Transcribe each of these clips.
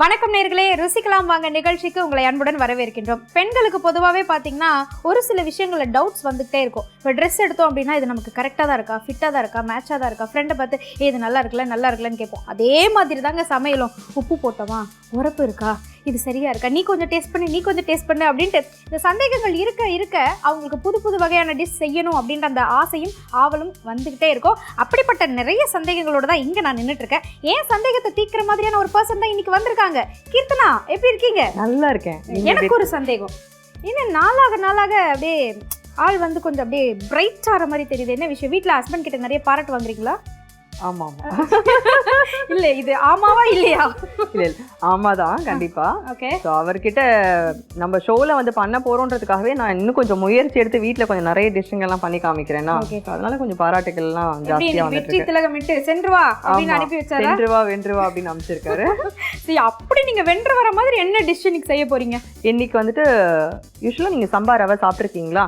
வணக்கம் நேர்களே ருசிக்கலாம் வாங்க நிகழ்ச்சிக்கு உங்களை அன்புடன் வரவேற்கின்றோம். பெண்களுக்கு பொதுவாகவே பார்த்தீங்கன்னா ஒரு சில விஷயங்களில் டவுட்ஸ் வந்துகிட்டே இருக்கும். இப்போ ட்ரெஸ் எடுத்தோம் அப்படின்னா இது நமக்கு கரெக்டாக தான் இருக்கா? ஃபிட்டாக தான் இருக்கா? மேட்சாக தான் இருக்கா? ஃப்ரெண்டை பார்த்து இது நல்லா இருக்குல்ல நல்லா இருக்குல்லன்னு கேட்போம். அதே மாதிரி தாங்க சமையலும். உப்பு போட்டோமா? உரப்பு இருக்கா? இது சரியாக இருக்கா? நீ கொஞ்சம் டேஸ்ட் பண்ணு நீ கொஞ்சம் டேஸ்ட் பண்ணு அப்படின்ட்டு இந்த சந்தேகங்கள் இருக்க இருக்க அவங்களுக்கு புது புது வகையான டிஷ் செய்யணும் அப்படின்ற அந்த ஆசையும் ஆவலும் வந்துக்கிட்டே இருக்கும். அப்படிப்பட்ட நிறைய சந்தேகங்களோட தான் இங்கே நான் நின்றுட்டுருக்கேன் ஏன் சந்தேகத்தை தீக்கிற மாதிரியான ஒரு பர்சன் தான் இன்றைக்கி வந்திருக்காங்க? கீர்த்தனா எப்படி இருக்கீங்க? நல்லா இருக்கேன். எனக்கு ஒரு சந்தேகம். என்ன நாளாக நாளாக அப்படியே ஆள் வந்து கொஞ்சம் அப்படியே பிரைட் ஆகிற மாதிரி தெரியுது. என்ன விஷயம்? வீட்டில் ஹஸ்பண்ட் கிட்ட நிறைய பாராட்டு வாங்குறீங்களா? ஆமா ஆமா இல்ல இது ஆமாவா இல்லையா? இல்ல இல்ல. ஆமாதான் கண்டிப்பா. ஓகே ஸோ அவர்கிட்ட நம்ம ஷோல வந்து பண்ண போறோன்றதுக்காகவே நான் இன்னும் கொஞ்சம் முயற்சி எடுத்து வீட்ல கொஞ்சம் நிறைய டிஷ்ஷுங்கெல்லாம் பண்ணி காமிக்கிறேன்னா அதனால கொஞ்சம் பாராட்டுகள் எல்லாம் ஜாஸ்தியா இருக்கு. திலகமிட்டு சென்று வா அப்படின்னு ஆமா. அனுப்பி வச்சாரா? வென்றுவா வென்றுவா அப்படின்னு அமைச்சிருக்காரு சரி அப்படி நீங்க வென்று வர மாதிரி என்ன டிஷ் இன்னைக்கு செய்ய போறீங்க? இன்னைக்கு வந்துட்டு யூஸ்வலா நீங்க சம்பா ரவை சாப்பிட்ருக்கீங்களா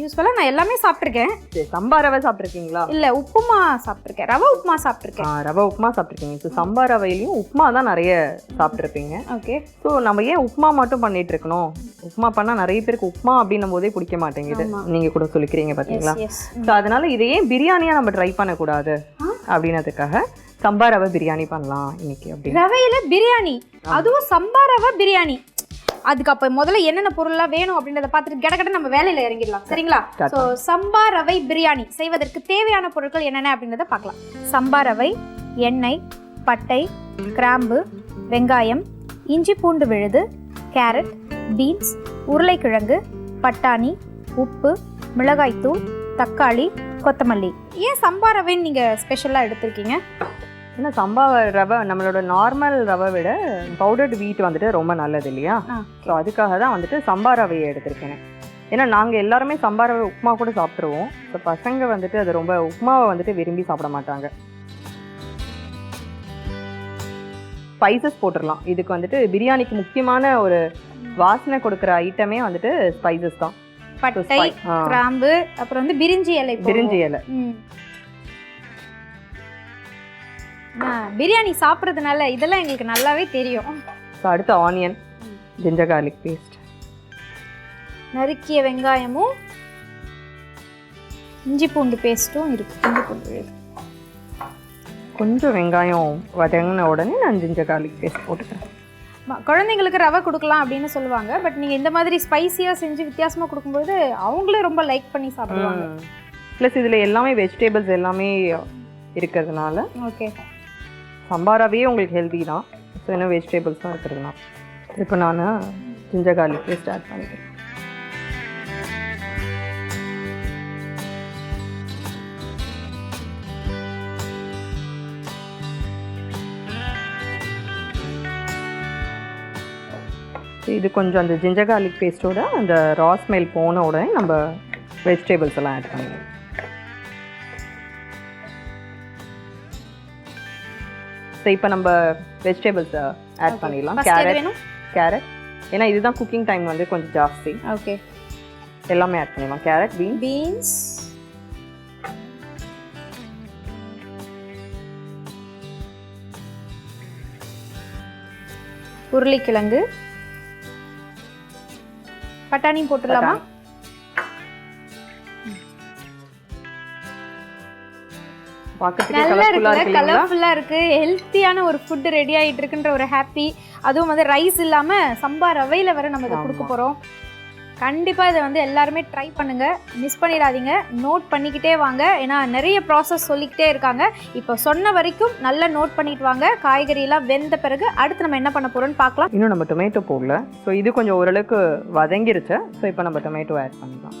யூஸ்வலா நான் எல்லாமே சாப்பிட்ருக்கேன் சம்பா ரவை சாப்பிட்ருக்கீங்களா இல்ல உப்புமா சாப்பிட்ருக்கேன் ரவை உப்புமா சாப்பிட்ருக்கேன் ரவை உப்புமா சாப்பிட்ருக்கீங்க ஸோ சம்பா ரவையிலையும் உப்புமா தான் நிறைய சாப்பிட்ருப்பீங்க ஓகே ஸோ நம்ம ஏன் உப்புமா மட்டும் பண்ணிட்டு இருக்கணும்? உப்புமா பண்ணா நிறைய பேருக்கு உப்புமா அப்படின்னும் போதே பிடிக்க மாட்டேங்குது. ஆமா. நீங்க கூட சொல்லிக்கிறீங்க பாத்தீங்களா? எஸ் ஸோ அதனால இதை ஏன் பிரியாணியா நம்ம ட்ரை பண்ணக்கூடாது? அப்படின்னதுக்காக சம்பா ரவை பிரியாணி பண்ணலாம் இன்னைக்கு அப்படின்னு. ரவையில பிரியாணி. அதுவும் சம்பா ரவை பிரியாணி. அதுக்கு அப்ப முதல்ல என்னென்ன பொருள்லாம் வேணும் அப்படின்றத பார்த்துட்டு கடகட நம்ம வேலையில இறங்கிடலாம். சரிங்களா? ஸோ சம்பா ரவை பிரியாணி செய்வதற்கு தேவையான பொருட்கள் என்னென்ன அப்படின்றத பார்க்கலாம். சம்பா ரவை எண்ணெய் பட்டை கிராம்பு வெங்காயம் இஞ்சி பூண்டு விழுது கேரட் பீன்ஸ் உருளைக்கிழங்கு பட்டாணி உப்பு மிளகாய்த்தூள் தக்காளி கொத்தமல்லி. ஏன் சம்பா ரவைன்னு நீங்கள் ஸ்பெஷலாக எடுத்திருக்கீங்க? ஏன்னா சம்பா ரவை நம்மளோட நார்மல் ரவை விட பவுடர்டு வீட் வந்துட்டு ரொம்ப நல்லது இல்லையா. ஸோ அதுக்காக தான் வந்துட்டு சம்பா ரவையை எடுத்திருக்கேன். ஏன்னா நாங்கள் எல்லாருமே சம்பா ரவை உப்புமா கூட சாப்பிட்ருவோம் ஸோ பசங்க வந்துட்டு அது ரொம்ப உப்புமாவை வந்துட்டு விரும்பி சாப்பிட மாட்டாங்க. ஸ்பைசஸ் போட்டுடலாம் இதுக்கு வந்துட்டு பிரியாணிக்கு முக்கியமான ஒரு வாசனை கொடுக்குற ஐட்டமே வந்துட்டு ஸ்பைசஸ் தான். பட்டை கிராம்பு அப்புறம் வந்து பிரிஞ்சி இலை. பிரிஞ்சி இலை. பிரியாணி சாப்பிட்றதுனால இதெல்லாம் எங்களுக்கு நல்லாவே தெரியும். ஸோ அடுத்து ஆனியன் ஜிஞ்சர் கார்லிக் பேஸ்ட் நறுக்கிய வெங்காயமும் இஞ்சி பூண்டு பேஸ்ட்டும் இருக்கு. இஞ்சி பூண்டு. கொஞ்சம் வெங்காயம் வதங்கின உடனே நான் ஜிஞ்சர் கார்லிக் பேஸ்ட் போட்டுக்கிறேன். குழந்தைங்களுக்கு ரவை கொடுக்கலாம் அப்படின்னு சொல்லுவாங்க. பட் நீங்க இந்த மாதிரி ஸ்பைசியா செஞ்சு வித்தியாசமா கொடுக்கும்போது அவங்களே ரொம்ப லைக் பண்ணி சாப்பிடுவாங்க. ப்ளஸ் இதில் எல்லாமே வெஜிடபிள்ஸ் எல்லாமே இருக்கிறதுனால ஓகே சம்பாராவே உங்களுக்கு ஹெல்தி தான். ஸோ இன்னும் வெஜிடபிள்ஸும் தான் இப்போ நான் ஜிஞ்சர் கார்லிக் பேஸ்ட் ஆட் பண்ணிக்கிறேன். இது கொஞ்சம் அந்த ஜிஞ்சர் கார்லிக் பேஸ்ட்டோட அந்த ரா ஸ்மெல் போன உடனே நம்ம வெஜிடபிள்ஸ் எல்லாம் ஆட் பண்ணிடுவோம் ஸோ இப்போ நம்ம வெஜிடபிள்ஸ் ஆட் பண்ணிடலாம். கேரட் கேரட் ஏன்னா இதுதான் குக்கிங் டைம் வந்து கொஞ்சம் ஜாஸ்தி. ஓகே எல்லாமே ஆட் பண்ணிடலாம். கேரட் பீன் பீன்ஸ் உருளைக்கிழங்கு. பட்டாணியும் போட்டுடலாமா? நல்லா கலர்ஃபுல்லாக இருக்குல்ல? இருக்கு இல்லைங்களா? கலர்ஃபுல்லா இருக்கு. ஹெல்த்தியான ஒரு ஃபுட் ரெடி ஆயிட்டு இருக்குன்ற ஒரு ஹாப்பி அதுவும் வந்து ரைஸ் இல்லாம சம்பா ரவையில வர நம்ம இதை கொடுக்க ஆமா. போறோம். கண்டிப்பா இதை வந்து எல்லாருமே ட்ரை பண்ணுங்க. மிஸ் பண்ணிடாதீங்க. நோட் பண்ணிக்கிட்டே வாங்க. ஏன்னா நிறைய ப்ராசஸ் சொல்லிக்கிட்டே இருக்காங்க. இப்போ சொன்ன வரைக்கும் நல்லா நோட் பண்ணிட்டு வாங்க. காய்கறி எல்லாம் வெந்த பிறகு அடுத்து நம்ம என்ன பண்ண போறோம்னு பார்க்கலாம். இன்னும் நம்ம டொமேட்டோ போடல. ஸோ இது கொஞ்சம் ஓரளவுக்கு வதங்கிருச்சு. ஸோ இப்போ நம்ம டொமேட்டோ ஆட் பண்ணிக்கலாம்.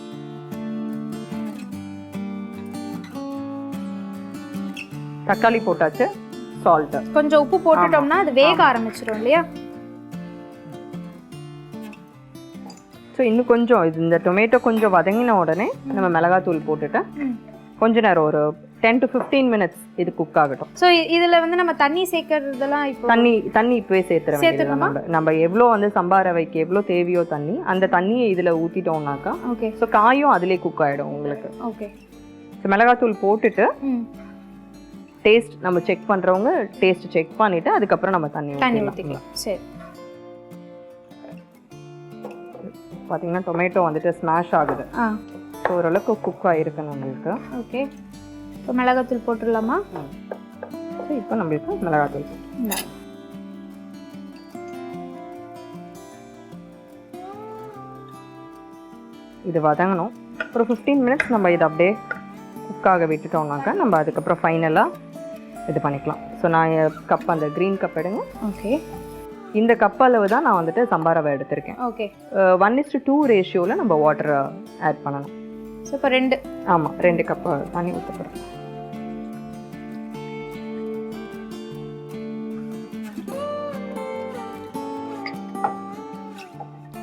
தக்காளி போட்டாச்சு சால்ட்டு கொஞ்சம் உப்பு போட்டுட்டோம்னா அது வேக ஆரம்பிச்சிடும் இல்லையா? ஸோ இன்னும் கொஞ்சம் இது இந்த டொமேட்டோ கொஞ்சம் வதங்கின உடனே நம்ம மிளகாத்தூள் போட்டுட்டு. கொஞ்ச நேரம் ஒரு டென் டு ஃபிஃப்டீன் மினிட்ஸ் இது குக் ஆகட்டும். ஸோ இதுல வந்து நம்ம தண்ணி சேர்க்கறதெல்லாம் இப்போ தண்ணி தண்ணி இப்பவே சேர்த்துற வேண்டியது சேர்த்துடணுமா? நம்ம நம்ம எவ்வளோ வந்து சம்பா ரவைக்கு எவ்வளோ தேவையோ தண்ணி அந்த தண்ணியை இதில் ஊற்றிட்டோம்னாக்கா ஓகே ஸோ காயும் அதிலே குக் ஆகிடும் உங்களுக்கு. ஓகே ஸோ மிளகாத்தூள் போட்டுட்டு டேஸ்ட் நம்ம செக் பண்றவங்க டேஸ்ட் செக் பண்ணிட்டு அதுக்கப்புறம் நம்ம தண்ணி தண்ணி ஊற்றிக்கலாம் சரி. பார்த்தீங்கன்னா டொமேட்டோ வந்துட்டு ஸ்மாஷ் ஆகுது. ஆ. ஸோ ஓரளவுக்கு குக் ஆகிருக்கு நம்மளுக்கு. ஓகே இப்போ மிளகாத்தூள் போட்டுடலாமா? ஸோ இப்போ நம்மளுக்கு மிளகாத்தூள். இது வதங்கணும். ஒரு ஃபிஃப்டீன் மினிட்ஸ் நம்ம இதை அப்படியே குக்காக விட்டுட்டோம்னாக்கா நம்ம அதுக்கப்புறம் ஃபைனலாக இது பண்ணிக்கலாம். ஸோ நான் கப் அந்த க்ரீன் கப் எடுங்க. ஓகே இந்த கப் அளவு தான் நான் வந்துட்டு சம்பா ரவை எடுத்திருக்கேன். ஓகே ஒன் இஸ்டு டூ ரேஷியோவில் நம்ம வாட்டரை ஆட் பண்ணணும் ஸோ இப்போ ரெண்டு. ஆமாம் ரெண்டு கப் தண்ணி ஊற்றப்படும்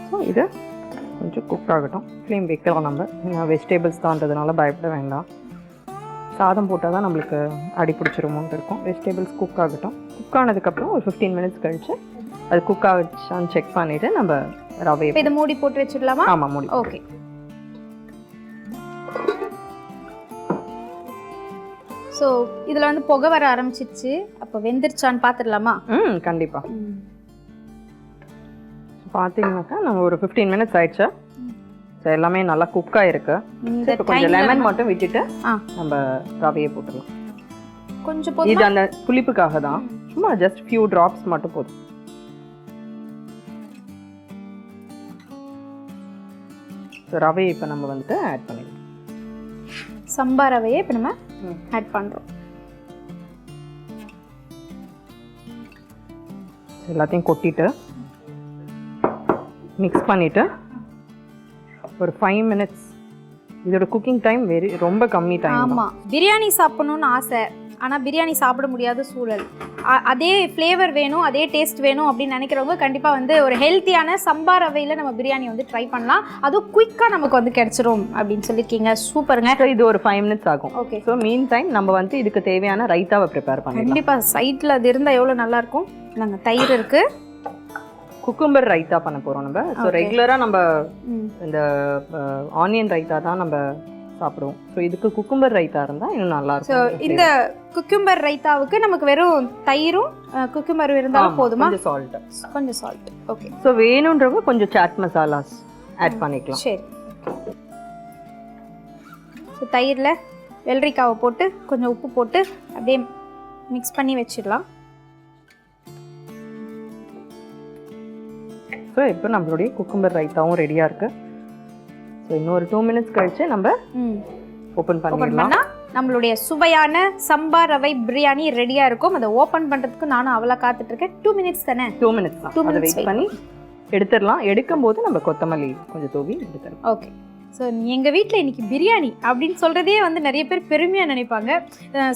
ஸோ இது கொஞ்சம் குக் ஆகட்டும். ஃப்ளேம் வைக்கலாம் நம்ம. ஏன்னா வெஜிடபிள்ஸ் தான்றதுனால பயப்பட வேண்டாம். சாதம் போட்டால் தான் நம்மளுக்கு அடி பிடிச்சிருமோன்ட்டு இருக்கும். வெஜிடபிள்ஸ் குக் ஆகட்டும். குக் ஆனதுக்கப்புறம் ஒரு ஃபிஃப்டீன் மினிட்ஸ் கழிச்சு அது குக் ஆகிடுச்சான்னு செக் பண்ணிவிட்டு நம்ம இப்போ இதை மூடி போட்டு வச்சிடலாமா? ஆமாம் முடி ஓகே. ஸோ இதில் வந்து புகை வர ஆரம்பிச்சிருச்சு. அப்போ வெந்துருச்சான்னு பார்த்துடலாமா ம் கண்டிப்பாக பார்த்தீங்கன்னாக்கா நம்ம ஒரு ஃபிஃப்டீன் மினிட்ஸ் ஆயிடுச்சு? ஸோ எல்லாமே நல்லா குக் ஆயிருக்கு இப்போ கொஞ்சம் லெமன் மட்டும் விட்டுட்டு. நம்ம ரவையை போட்டுடலாம். கொஞ்சம் இது அந்த புளிப்புக்காக தான். சும்மா ஜஸ்ட் ஃபியூ டிராப்ஸ் மட்டும் போதும். ஸோ ரவையை இப்போ நம்ம வந்துட்டு ஆட் பண்ணிடலாம். சம்பா ரவையை இப்போ நம்ம. ஆட் பண்ணுறோம் எல்லாத்தையும் கொட்டிட்டு மிக்ஸ் பண்ணிட்டு ஒரு ஃபைவ் மினிட்ஸ் இதோட குக்கிங் டைம் வெரி ரொம்ப கம்மி டைம் ஆமாம் பிரியாணி சாப்பிடணும்னு ஆசை. ஆனால் பிரியாணி சாப்பிட முடியாத சூழல். அதே ஃப்ளேவர் வேணும் அதே டேஸ்ட் வேணும் அப்படின்னு நினைக்கிறவங்க கண்டிப்பாக வந்து ஒரு ஹெல்த்தியான சம்பா ரவையில் நம்ம பிரியாணி வந்து ட்ரை பண்ணலாம். அதுவும் குயிக்காக நமக்கு வந்து கிடைச்சிரும் அப்படின்னு சொல்லியிருக்கீங்க. சூப்பருங்க. இது ஒரு ஃபைவ் மினிட்ஸ் ஆகும். ஓகே ஸோ மீன் டைம் நம்ம வந்து இதுக்கு தேவையான ரைத்தாவை ப்ரிப்பேர் பண்ணிடலாம். கண்டிப்பாக சைட்டில் அது இருந்தால் எவ்வளோ நல்லா இருக்கும்? நாங்கள் தயிர் இருக்கு. குக்கும்பர் ரைத்தா பண்ண போகிறோம் நம்ம. ஸோ. ரெகுலராக நம்ம. இந்த ஆனியன் ரைத்தா தான் நம்ம சாப்பிடுவோம். ஸோ இதுக்கு குக்கும்பர் ரைத்தா இருந்தால் இன்னும் நல்லா இருக்கும். இந்த குக்கும்பர் ரைத்தாவுக்கு நமக்கு வெறும் தயிரும் குக்கும்பர் இருந்தாலும் போதுமா? கொஞ்சம் சால்ட் கொஞ்சம் சால்ட் ஓகே ஸோ வேணுன்றவங்க கொஞ்சம் சாட் மசாலாஸ் ஆட் பண்ணிக்கலாம். சரி. ஸோ தயிரில் வெள்ளரிக்காவை போட்டு கொஞ்சம் உப்பு போட்டு அப்படியே மிக்ஸ் பண்ணி வச்சிடலாம். ஸோ இப்போ நம்மளுடைய குக்கும்பர் ரைத்தாவும் ரெடியாக இருக்கு. ஸோ இன்னொரு டூ மினிட்ஸ் கழிச்சு நம்ம ஓப்பன் பண்ணிடலாம். நம்மளுடைய சுவையான சம்பா ரவை பிரியாணி ரெடியாக இருக்கும். அதை ஓப்பன் பண்ணுறதுக்கு நானும் அவ்வளோ காத்துட்ருக்கேன். டூ மினிட்ஸ் தானே? டூ மினிட்ஸ் minutes வெயிட் பண்ணி எடுத்துடலாம். எடுக்கும் போது நம்ம கொத்தமல்லி கொஞ்சம் தூவி எடுத்துடலாம். ஓகே ஸோ எங்கள் வீட்டில் இன்னைக்கு பிரியாணி அப்படின்னு சொல்கிறதே வந்து நிறைய பேர் பெருமையாக நினைப்பாங்க.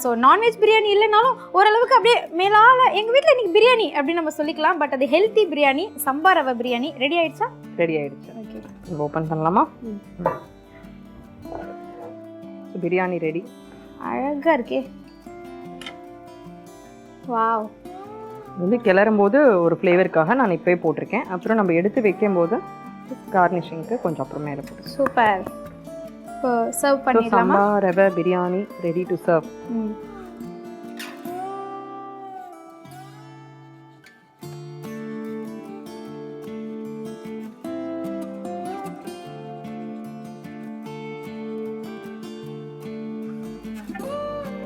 ஸோ நான்வெஜ் பிரியாணி இல்லைனாலும் ஓரளவுக்கு அப்படியே மேலால் எங்கள் வீட்டில் இன்னைக்கு பிரியாணி அப்படின்னு நம்ம சொல்லிக்கலாம். பட் அது ஹெல்த்தி பிரியாணி சம்பா ரவை பிரியாணி. ரெடி ஆயிடுச்சா? ரெடி ஆயிடுச்சு. ஓகே ஓப்பன் பண்ணலாமா? பிரியாணி ரெடி அழகாக இருக்கே. வாவ் வந்து கிளறும் போது ஒரு ஃப்ளேவருக்காக நான் இப்போயே போட்டிருக்கேன். அப்புறம் நம்ம எடுத்து வைக்கும் போது கார்னிஷிங்க்கு கொஞ்சம் அப்புறமேல போட்டு சூப்பர் இப்போ சர்வ் பண்ணிடலாமா? ரவை biryani ready to serve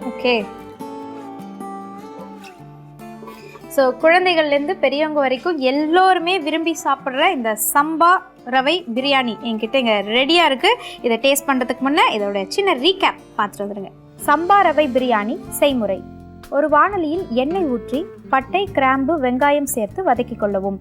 okay so குழந்தைகள்லேருந்து பெரியவங்க வரைக்கும் எல்லோருமே விரும்பி சாப்பிட்ற இந்த சம்பா ரவை பிரியாணி என்கிட்ட இங்கே ரெடியாக இருக்குது இதை டேஸ்ட் பண்ணுறதுக்கு முன்னே இதோட சின்ன ரீகேப் பார்த்துட்டு வந்துடுங்க சம்பா ரவை பிரியாணி செய்முறை. ஒரு வானலியில் எண்ணெய் ஊற்றி பட்டை கிராம்பு வெங்காயம் சேர்த்து வதக்கிக் கொள்ளவும்.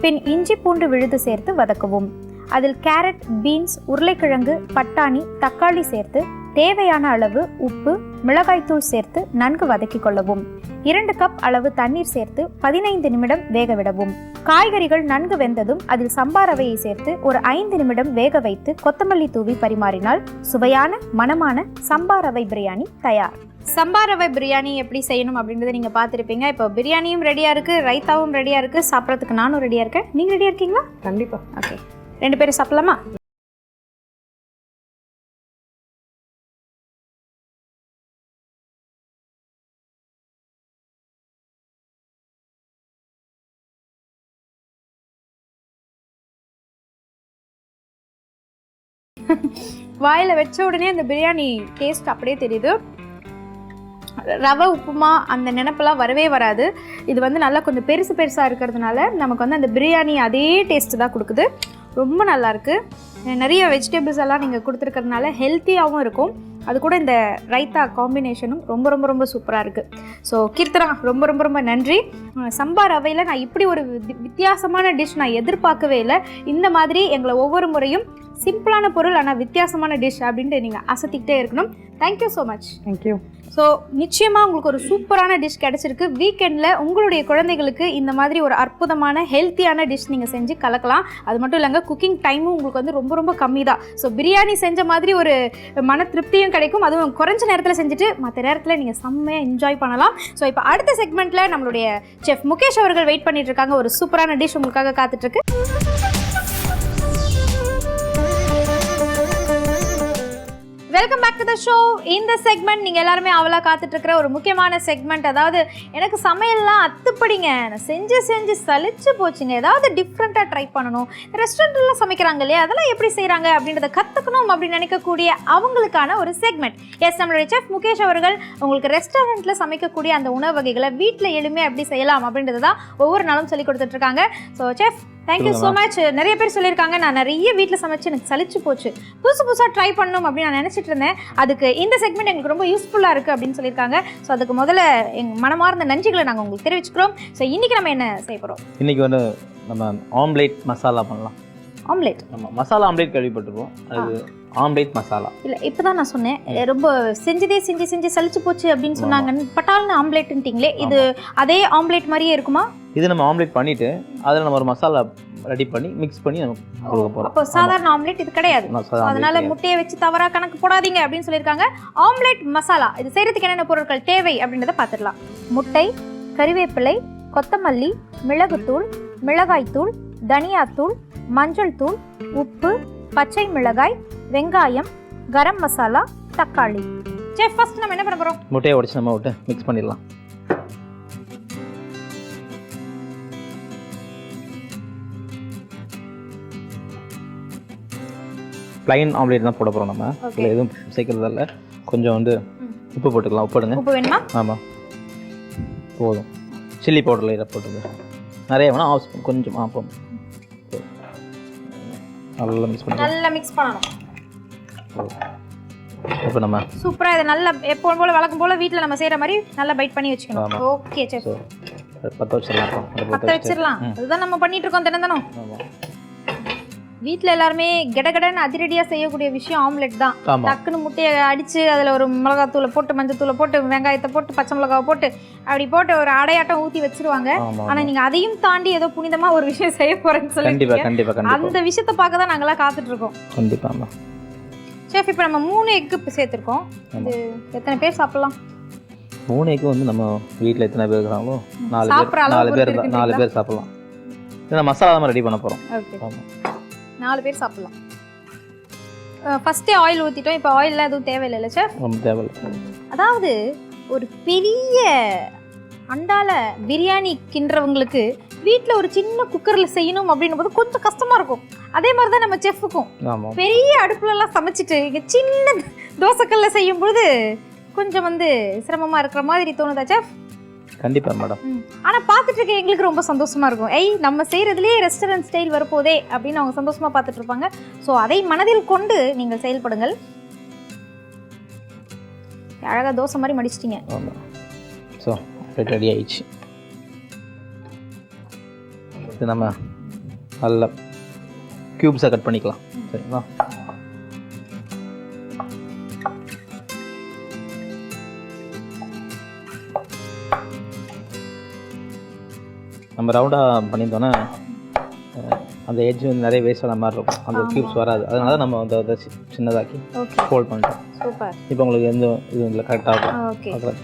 பின் இஞ்சி பூண்டு விழுது சேர்த்து வதக்கவும். அதில் கேரட் பீன்ஸ் உருளைக்கிழங்கு பட்டாணி தக்காளி சேர்த்து தேவையான அளவு உப்பு மிளகாய்த்தூள் சேர்த்து நன்கு வதக்கிக் கொள்ளவும். இரண்டு கப் அளவு தண்ணீர் சேர்த்து பதினைந்து நிமிடம் வேக விடவும். காய்கறிகள் நன்கு வெந்ததும் அதில் சம்பா ரவையை சேர்த்து ஒரு ஐந்து நிமிடம் வேக வைத்து கொத்தமல்லி தூவி பரிமாறினால் சுவையான மணமான சம்பா ரவை பிரியாணி தயார். சம்பா ரவை பிரியாணி எப்படி செய்யணும் அப்படின்றத நீங்கள் பார்த்துருப்பீங்க. இப்போ பிரியாணியும் ரெடியாக இருக்குது ரைத்தாவும் ரெடியாக இருக்குது சாப்பிட்றதுக்கு நானும் ரெடியாக இருக்கேன். நீங்கள் ரெடியாக இருக்கீங்களா? கண்டிப்பா. ஓகே ரெண்டு பேரும் சாப்பிடலாமா? வாயில் வச்ச உடனே அந்த பிரியாணி டேஸ்ட் அப்படியே தெரியுது. ரவை உப்புமா அந்த நினப்பெல்லாம் வரவே வராது. இது வந்து நல்லா கொஞ்சம் பெருசு பெருசாக இருக்கிறதுனால நமக்கு வந்து அந்த பிரியாணி அதே டேஸ்ட்டு தான் கொடுக்குது. ரொம்ப நல்லாயிருக்கு நிறைய வெஜிடபிள்ஸ் எல்லாம் நீங்கள் கொடுத்துருக்கறதுனால ஹெல்த்தியாகவும் இருக்கும். அது கூட இந்த ரைத்தா காம்பினேஷனும் ரொம்ப ரொம்ப ரொம்ப சூப்பராக இருக்குது ஸோ கீர்த்தனா ரொம்ப ரொம்ப ரொம்ப நன்றி. சம்பா ரவையில் நான் இப்படி ஒரு வித்தியாசமான டிஷ் நான் எதிர்பார்க்கவே இல்லை. இந்த மாதிரி எங்களை ஒவ்வொரு முறையும் சிம்பிளான பொருள் ஆனால் வித்தியாசமான டிஷ் அப்படின்ட்டு நீங்கள் அசத்திக்கிட்டே இருக்கணும். Thank you so much thank you so நிச்சயமாக உங்களுக்கு ஒரு சூப்பரான டிஷ் கிடச்சிருக்கு. வீக்கெண்டில் உங்களுடைய குழந்தைகளுக்கு இந்த மாதிரி ஒரு அற்புதமான ஹெல்த்தியான டிஷ் நீங்கள் செஞ்சு கலக்கலாம். அது மட்டும் இல்லைங்க குக்கிங் டைமும் உங்களுக்கு வந்து ரொம்ப ரொம்ப கம்மி தான் ஸோ பிரியாணி செஞ்ச மாதிரி ஒரு மன திருப்தியும் கிடைக்கும். அதுவும் குறைஞ்ச நேரத்தில் செஞ்சுட்டு மற்ற நேரத்தில் நீங்கள் செம்மையாக என்ஜாய் பண்ணலாம். ஸோ இப்போ அடுத்த செக்மெண்ட்டில் நம்மளுடைய செஃப் முகேஷ் அவர்கள் வெயிட் பண்ணிட்டு இருக்காங்க. ஒரு சூப்பரான டிஷ் உங்களுக்காக காத்துட்ருக்கு welcome back to the show இந்த செக்மெண்ட் நீங்கள் எல்லாருமே அவளாக காத்துட்ருக்கிற ஒரு முக்கியமான செக்மெண்ட் அதாவது எனக்கு சமையல்லாம் அத்துப்படிங்க. நான் செஞ்சு செஞ்சு சலிச்சு போச்சுங்க. ஏதாவது டிஃப்ரெண்ட்டாக ட்ரை பண்ணணும். ரெஸ்டாரண்ட்லாம் சமைக்கிறாங்க இல்லையா? அதெல்லாம் எப்படி செய்கிறாங்க அப்படின்றத கற்றுக்கணும் அப்படின்னு நினைக்கக்கூடிய அவங்களுக்கான ஒரு செக்மெண்ட் எஸ் நம்மளுடைய செஃப் முகேஷ் அவர்கள் உங்களுக்கு ரெஸ்டாரண்ட்டில் சமைக்கக்கூடிய அந்த உணவு வகைகளை வீட்டில் எளிமையாக எப்படி செய்யலாம் அப்படின்றது தான் ஒவ்வொரு நாளும் சொல்லி கொடுத்துட்ருக்காங்க. So chef thank you so much நிறைய பேர் சொல்லியிருக்காங்க நான் நிறைய வீட்டில் சமைச்சு எனக்கு சலிச்சு போச்சு. புதுசு புதுசாக ட்ரை பண்ணணும் அப்படின்னு நான் நினச்சிட்டு இருந்தேன். அதுக்கு இந்த செக்மெண்ட் எங்களுக்கு ரொம்ப யூஸ்ஃபுல்லாக இருக்குது அப்படின்னு சொல்லியிருக்காங்க. ஸோ அதுக்கு முதல்ல எங்கள் மனமார்ந்த நன்றிகளை நாங்கள் உங்களுக்கு தெரிவிச்சுக்கிறோம். ஸோ இன்றைக்கி நம்ம என்ன செய்ய போகிறோம் இன்னைக்கு வந்து நம்ம ஆம்லேட் மசாலா பண்ணலாம். ஆம்லேட் நம்ம மசாலா ஆம்லேட் கேள்விப்பட்டிருப்போம். அது ஆம்லேட் மசாலா. இல்லை இப்போ தான் நான் சொன்னேன். ரொம்ப செஞ்சதே செஞ்சு செஞ்சு சலிச்சு போச்சு அப்படின்னு சொன்னாங்க பட்டால்னு ஆம்லேட்டுன்ட்டிங்களே இது அதே ஆம்லேட் மாதிரியே இருக்குமா? இது நம்ம ஆம்லேட் பண்ணிட்டு அதில் நம்ம ஒரு மசாலா ரெடி பண்ணி மிக்ஸ் பண்ணி நம்ம கொடுக்க போகிறோம் அப்போ சாதாரண ஆம்லேட் இது கிடையாது. அதனால முட்டையை வச்சு தவறா கணக்கு போடாதீங்க அப்படின்னு சொல்லியிருக்காங்க. ஆம்லெட் மசாலா இது செய்யறதுக்கு என்னென்ன பொருட்கள் தேவை அப்படின்றத பார்த்துடலாம். முட்டை கறிவேப்பிலை கொத்தமல்லி மிளகுத்தூள் மிளகாய்த்தூள் தனியாத்தூள் மஞ்சள் தூள் உப்பு பச்சை மிளகாய் வெங்காயம் கரம் மசாலா தக்காளி. சரி ஃபர்ஸ்ட் நம்ம என்ன பண்ண போறோம்? முட்டையை உடச்சி நம்ம விட்டு மிக்ஸ் பண்ணிடலாம். ப்ளைன் ஆம்லேட் தான் போட போகிறோம் நம்ம. இதில் எதுவும் சேர்க்கறதில்ல கொஞ்சம் வந்து. உப்பு போட்டுக்கலாம். உப்பு உப்பு வேணுமா? ஆமாம் போதும். சில்லி பவுடரில் இதை போட்டுங்க நிறைய வேணால் ஆஃப் கொஞ்சம் ஆ போதும். நல்லா மிக்ஸ் பண்ணிக்கலாம் நல்லா மிக்ஸ் பண்ணணும். இப்போ நம்ம சூப்பரா இதை நல்லா எப்போ போல வழக்கம் போல வீட்ல நம்ம செய்யற மாதிரி நல்லா பைட் பண்ணி வச்சுக்கணும். ஓகே சரி பற்ற வச்சிடலாம். பற்ற வச்சு வச்சிடலாம். அதுதான் நம்ம பண்ணிட்டு இருக்கோம் தினம் தினம். வீட்ல எல்லாருமே கடகடன்னு அதிரடியா செய்யக்கூடிய விஷயம் ஆம்லெட் தான். டக்குன்னு முட்டையை அடிச்சு அதில் ஒரு மிளகாத்தூளை போட்டு மஞ்சத்தூளை போட்டு வெங்காயத்தை போட்டு பச்சை மிளகாவை போட்டு அப்படி போட்டு ஒரு அடையாட்டம் ஊற்றி வச்சிருவாங்க. ஆமாம் ஆனா நீங்க அதையும் தாண்டி ஏதோ புனிதமா ஒரு விஷயம் செய்ய போறேன்னு சொல்லி அந்த விஷயத்தை பார்க்க தான் நாங்களாம் காத்துட்டு இருக்கோம். கண்டிப்பாக ஷெஃப் இப்போ நம்ம மூணு எக்கு சேர்த்துருக்கோம். இது எத்தனை பேர் சாப்பிடலாம்? மூணு எக்கு வந்து நம்ம வீட்டில் எத்தனை பேர் இருக்கிறாங்களோ நாலு பேர் நாலு பேர் நாலு? பேர் சாப்பிடலாம். இல்லை மசாலா தான் ரெடி பண்ண போகிறோம் ஓகே நாலு பேர் சாப்பிடலாம். ஃபர்ஸ்டே ஆயில் ஊற்றிட்டோம் இப்போ ஆயிலெலாம் எதுவும் தேவையில்லை ஷெஃப் ரொம்ப தேவையில்லை. அதாவது ஒரு பெரிய அண்டால பிரியாணி கிண்டுறவங்களுக்கு வீட்டில் ஒரு சின்ன குக்கரில் செய்யணும் அப்படின்னும் போது கொஞ்சம் கஷ்டமா இருக்கும். அதே மாதிரி தான் நம்ம செஃப்புக்கும் பெரிய அடுப்புலலாம் சமைச்சிட்டு இங்கே சின்ன தோசைக்கல்ல செய்யும்பொழுது கொஞ்சம் வந்து சிரமமாக இருக்கிற மாதிரி தோணுதா செஃப் கண்டிப்பாக மேடம் ஆனால் பார்த்துட்டு இருக்க எங்களுக்கு ரொம்ப சந்தோஷமா இருக்கும். ஏய் நம்ம செய்கிறதுலேயே ரெஸ்டாரண்ட் ஸ்டைல் வரப்போதே அப்படின்னு அவங்க சந்தோஷமா பார்த்துட்டு இருப்பாங்க. ஸோ அதை மனதில் கொண்டு நீங்கள் செயல்படுங்கள். அழகாக தோசை மாதிரி மடிச்சிட்டிங்க. ஆமாம் ஸோ ரெடி ஆயிடுச்சு. இது நம்ம நல்ல க்யூப்ஸாக கட் பண்ணிக்கலாம். சரிங்களா? நம்ம ரவுண்டாக பண்ணியிருந்தோன்னா அந்த எட்ஜ் வந்து நிறைய வேஸ்ட் ஆன மாதிரி இருக்கும். அந்த. க்யூப்ஸ் வராது. அதனால தான் நம்ம வந்து அதை சின்னதாக்கி ஃபோல்ட் பண்ணிட்டோம். சூப்பர் இப்போ உங்களுக்கு எந்த இது இல்லை கரெக்டாக இருக்கும்.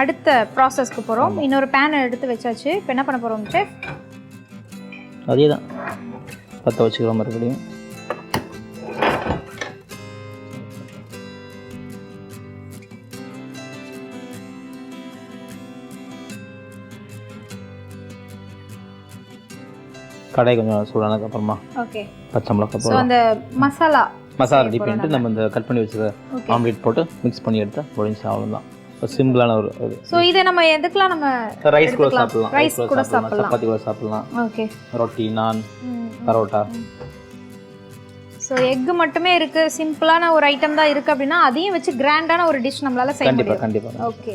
அடுத்த ப்ராசஸ்க்கு போகிறோம் இன்னொரு பேனை எடுத்து வச்சாச்சு. இப்போ என்ன பண்ண போகிறோம் செஃப் அதே தான் பற்ற வச்சுக்கிறோம் மறுபடியும். கடை கொஞ்சம் சூடானதுக்கு அப்புறமா ஓகே பச்சை மிளகா ஸோ போடலாம் அந்த மசாலா மசாலா ரெடி பண்ணிட்டு நம்ம இந்த கட் பண்ணி ஓகே ஆம்லேட் போட்டு மிக்ஸ் பண்ணி எடுத்தா முடிஞ்சு அவ்வளோதான் சிம்பிளான ஒரு இது. ஸோ இதை நம்ம எதுக்கெல்லாம் நம்ம ரைஸ் கூட. சாப்பிடலாம். Rice கூட சாப்பிடலாம். சப்பாத்தி கூட சாப்பிடலாம். ஓகே ரொட்டி நான் பரோட்டா. ஸோ எக்கு மட்டுமே இருக்கு. சிம்பிளான ஒரு ஐட்டம் தான் இருக்கு அப்படின்னா அதையும் வச்சு கிராண்டான ஒரு டிஷ் நம்மளால செய்ய முடியும் கண்டிப்பாக ஓகே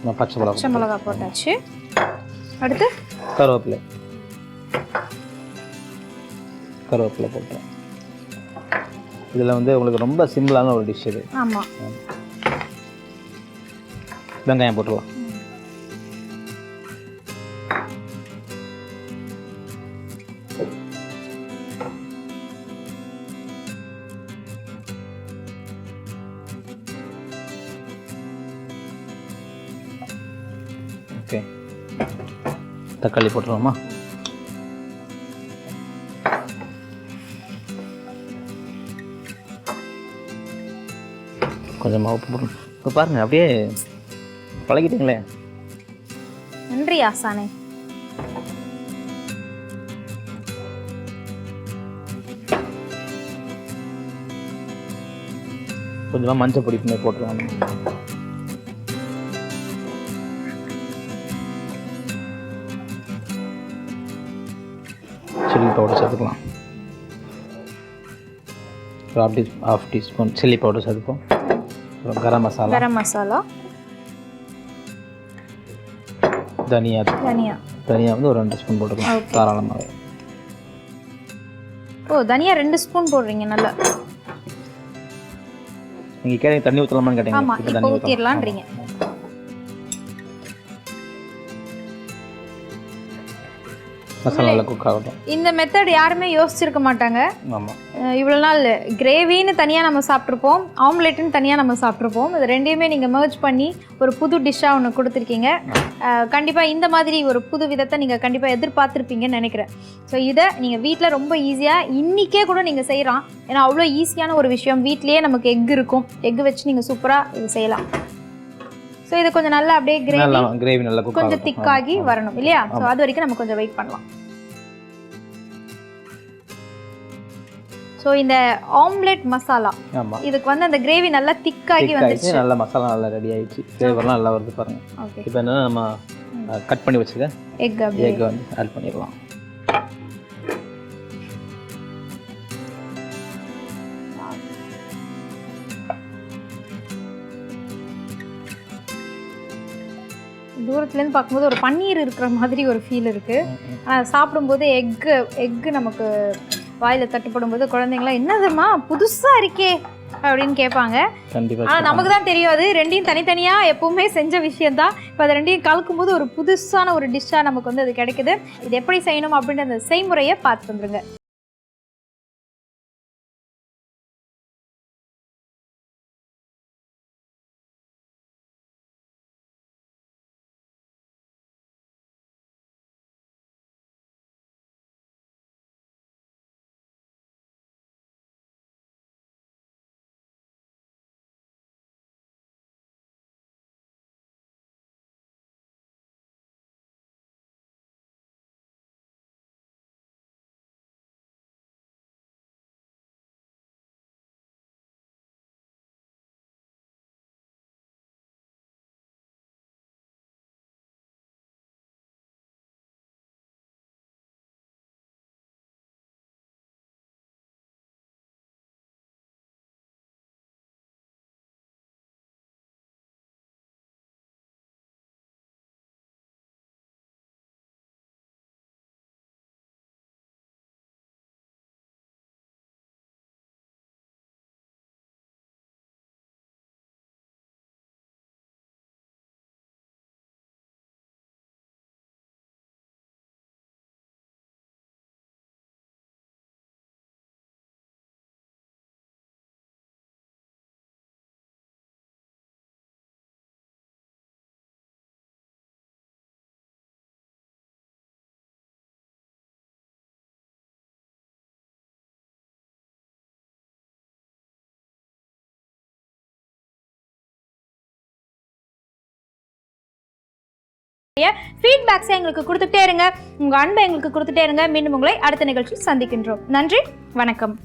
நம்ம பச்சை மிளகா பச்சை மிளகா போட்டாச்சு. அடுத்து? கருவேப்பிலை. கருவேப்பிலை போட்டேன். இதில் வந்து உங்களுக்கு ரொம்ப சிம்பிளான ஒரு டிஷ் இது. ஆமா. வெங்காயம் போட்டுருலாம் ஓகே. தக்காளி போட்டுருவோமா? கொஞ்சமாக உப்பு போடணும் இப்போ பாருங்கள் அப்படியே பழகிட்டீங்களே? நன்றி ஆசானே. கொஞ்சமாக மஞ்சள் பொடி பண்ணி போட்டுருவாங்க பவுடர் சேர்த்துக்கலாம். ஒரு half tea half teaspoon chilli powder சேர்த்துப்போம். அப்புறம் கரம் மசாலா. கரம் மசாலா. தனியா. தனியா. தனியா வந்து ஒரு ரெண்டு ஸ்பூன் போட்டுக்கலாம். Okay. தாராளமாகவே ஓ தனியா ரெண்டு ஸ்பூன் போடுறீங்க நல்லா. நீங்கள் கேட்டீங்க தண்ணி ஊற்றலாமான்னு கேட்டீங்க. ஆமா இப்போ இப்போ தண்ணி ஊத்திடலான்றீங்க மசாலா நல்லா குக் ஆகட்டும். இந்த மெத்தட் யாருமே யோசிச்சிருக்க மாட்டாங்க. ஆமாம் அஹ் இவ்வளவு நாள் கிரேவின்னு தனியாக நம்ம சாப்பிட்ருப்போம் ஆம்லெட்டுன்னு தனியாக நம்ம சாப்பிட்ருப்போம் இது ரெண்டையுமே நீங்கள் merge பண்ணி ஒரு புது டிஷ்ஷாக ஒன்று கொடுத்துருக்கீங்க. கண்டிப்பாக இந்த மாதிரி ஒரு புது விதத்தை நீங்கள் கண்டிப்பாக எதிர்பார்த்துருப்பீங்கன்னு நினைக்கிறேன். ஸோ இதை நீங்கள் வீட்டில் ரொம்ப ஈஸியாக இன்றைக்கே கூட நீங்கள் செய்யலாம். ஏன்னா அவ்வளோ ஈஸியான ஒரு விஷயம். வீட்லேயே நமக்கு எக் இருக்கும். எக் வச்சு நீங்கள் சூப்பராக இது செய்யலாம். ஸோ இது கொஞ்சம் நல்லா அப்படியே கிரேவி கிரேவி நல்லா கொஞ்சம் திக்காகி வரணும் இல்லையா? ஸோ அது வரைக்கும் நம்ம கொஞ்சம் வெயிட் பண்ணலாம். ஸோ இந்த ஆம்லெட் மசாலா இதுக்கு வந்து அந்த கிரேவி நல்லா திக்காகி திக் வந்துருச்சு. ஆயிடுச்சு நல்லா மசாலா நல்லா ரெடி ஆயிடுச்சு. ஃப்ளேவர்லாம் நல்லா வருது பாருங்க. இப்போ என்னன்னா நம்ம கட் பண்ணி வச்சுக்க எக் அப்படியே. எக் வந்து ஆட் பண்ணிடலாம். தூரத்துலேருந்து பார்க்கும்போது ஒரு பன்னீர் இருக்கிற மாதிரி ஒரு ஃபீல் இருக்குது ஆனால் சாப்பிடும்போது எக்கு எக்கு நமக்கு வாயில் தட்டுப்படும் போது குழந்தைங்களாம் என்னதும்மா புதுசாக இருக்கே அப்படின்னு கேட்பாங்க. ஆனால் நமக்கு தான் தெரியும் அது ரெண்டையும் தனித்தனியாக எப்பவுமே செஞ்ச விஷயம் தான் இப்போ அது ரெண்டையும் கலக்கும்போது ஒரு புதுசான ஒரு டிஷ்ஷாக நமக்கு வந்து அது கிடைக்குது. இது எப்படி செய்யணும் அப்படின்ற அந்த செய்முறையை பார்த்து வந்துருங்க. ஃபீட்பேக்ஸை எங்களுக்கு கொடுத்துட்டே இருங்க. உங்கள் அன்பை எங்களுக்கு கொடுத்துட்டே இருங்க. மீண்டும் உங்களை அடுத்த நிகழ்ச்சியில் சந்திக்கின்றோம். நன்றி. வணக்கம்.